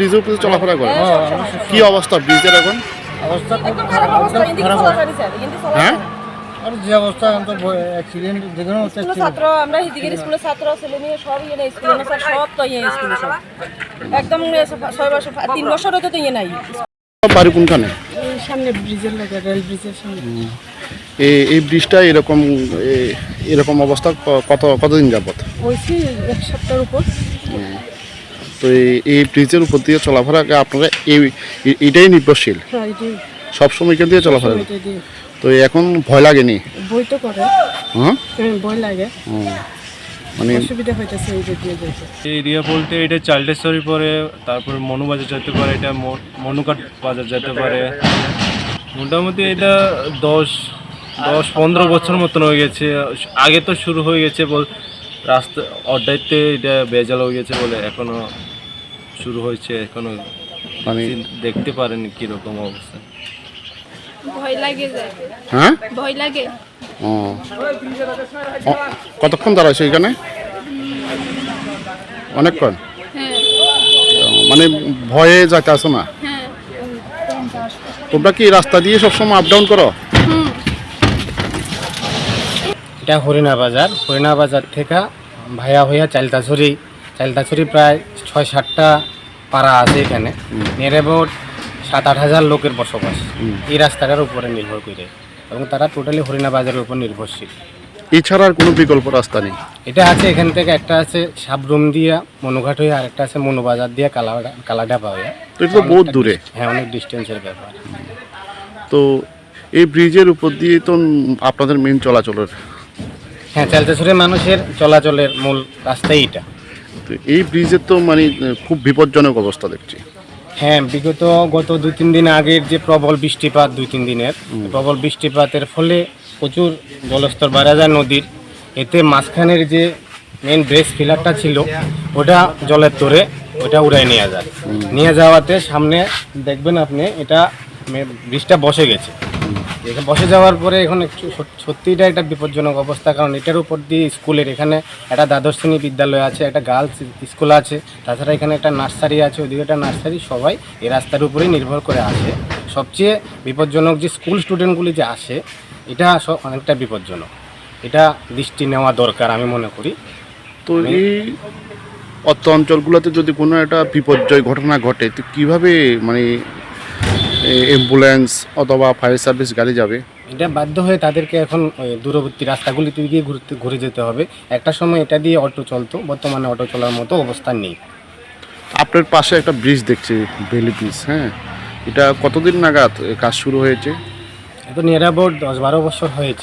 ব্রিজের উপরে চলাফেরা করেন হ্যাঁ, কি অবস্থা ব্রিজের এখন? অবস্থা খারাপ হ্যাঁ? আর যে অবস্থা এখন তো অ্যাক্সিডেন্ট যে কোনো ছাত্র আমরা হিদিগের স্কুলের ছাত্র ছেলে মেয়ে সব ইয়ে নেই স্কুলে না স্যার সব তো ইয়ে স্কুলে সব। একদম ইয়ে ছয় বছর তিন বছর হতে তো ইয়ে নাই। বাড়ি কোনখানে? সামনে ব্রিজের লাগে রেল ব্রিজের সামনে। এই এই ব্রিজটা এরকম এরকম অবস্থা কত কতদিন যাবত? হয়েছে এক সপ্তাহের উপর। তো এই- ব্রিজের উপর দিয়ে চলাফেরা আপনারা এই এটাই নির্ভরশীল। হ্যাঁ সবসময় এখান দিয়ে চলাফেরা তো এখন ভয় লাগেনি? বই তো করে। হ্যাঁ? হ্যাঁ, ভয় লাগে। মানে অসুবিধা হইতেছে এই যে এই এরিয়া বলতে এটা পরে তারপর মনুবাজার যেতে পারে এটা মনুকাট বাজার যেতে পারে। মোটামুটি এটা দশ দশ পনেরো বছর মতন হয়ে গেছে। আগে তো শুরু হয়ে গেছে বল রাস্তা অর্ডাইতে এটা বেজাল হয়ে গেছে বলে এখনও শুরু হয়েছে এখনও। মানে দেখতে পারেন কীরকম অবস্থা। ভয় লাগে যায় হ্যাঁ? ভয় লাগে। ও। কতক্ষণ দাঁড়াইছে এখানে? অনেকক্ষণ? হ্যাঁ। মানে ভয়ে যাইতে আসো না? হ্যাঁ। তোমরা কি রাস্তা দিয়ে সবসময় আপ ডাউন করো? এটা হরিণা বাজার হরিণা বাজার থেকে ভাইয়া হইয়া চালতাছড়ি চালতাছড়ি প্রায় ছয় সাতটা পাড়া আছে এখানে। নিয়ার অ্যাবাউট সাত আট হাজার লোকের বসবাস। এই রাস্তাটার উপরে নির্ভর করে এবং তারা টোটালি হরিণা বাজারের উপর নির্ভরশীল। এছাড়া আর কোনো বিকল্প রাস্তা নেই? এটা আছে এখান থেকে একটা আছে সাবরুম দিয়া মনুঘাট হয়ে আর একটা আছে মনুবাজার দিয়া কালাডা কালাডাবা হইয়া তো এটা তো বহুত দূরে। হ্যাঁ অনেক ডিস্টেন্সের ব্যাপার। তো এই ব্রিজের উপর দিয়ে তো আপনাদের মেন চলাচলের? হ্যাঁ চালতাছড়ির মানুষের চলাচলের মূল রাস্তাই এটা। তো এই ব্রিজের তো মানে খুব বিপজ্জনক অবস্থা দেখছি। হ্যাঁ বিগত গত দুই তিন দিন আগের যে প্রবল বৃষ্টিপাত দুই তিন দিনের প্রবল বৃষ্টিপাতের ফলে প্রচুর জলস্তর বাড়া যায় নদীর। এতে মাঝখানের যে মেন ব্রেস ফিলারটা ছিল ওটা জলের তোরে ওটা উড়াই নিয়ে যায়। নিয়ে যাওয়াতে সামনে দেখবেন আপনি এটা ব্রিজটা বসে গেছে। এখানে বসে যাওয়ার পরে এখন একটু সত- সত্যিটা একটা বিপজ্জনক অবস্থা কারণ এটার উপর দিয়ে স্কুলের এখানে একটা দ্বাদশ শ্রেণি বিদ্যালয় আছে একটা গার্লস স্কুল আছে তাছাড়া এখানে একটা নার্সারি আছে ওদিকে একটা নার্সারি সবাই এই রাস্তার উপরেই নির্ভর করে আসে। সবচেয়ে বিপজ্জনক যে স্কুল স্টুডেন্টগুলি যে আসে এটা সব অনেকটা বিপজ্জনক। এটা দৃষ্টি নেওয়া দরকার আমি মনে করি। তো এই অত্য অঞ্চলগুলোতে যদি কোনো একটা বিপর্যয় ঘটনা ঘটে তো কীভাবে মানে অ্যাম্বুলেন্স অথবা ফায়ার সার্ভিস গাড়ি যাবে। এটা বাধ্য হয়ে তাদেরকে এখন দূরবর্তী রাস্তাগুলিতে গিয়ে ঘুরতে ঘুরে যেতে হবে। একটা সময় এটা দিয়ে অটো চলতো বর্তমানে অটো চলার মতো অবস্থান নেই। আপনার পাশে একটা ব্রিজ দেখছি বেলি ব্রিজ হ্যাঁ? এটা কতদিন নাগাদ কাজ শুরু হয়েছে? এখন নিয়ার অ্যাবাউট দশ বারো বছর হয়েছে।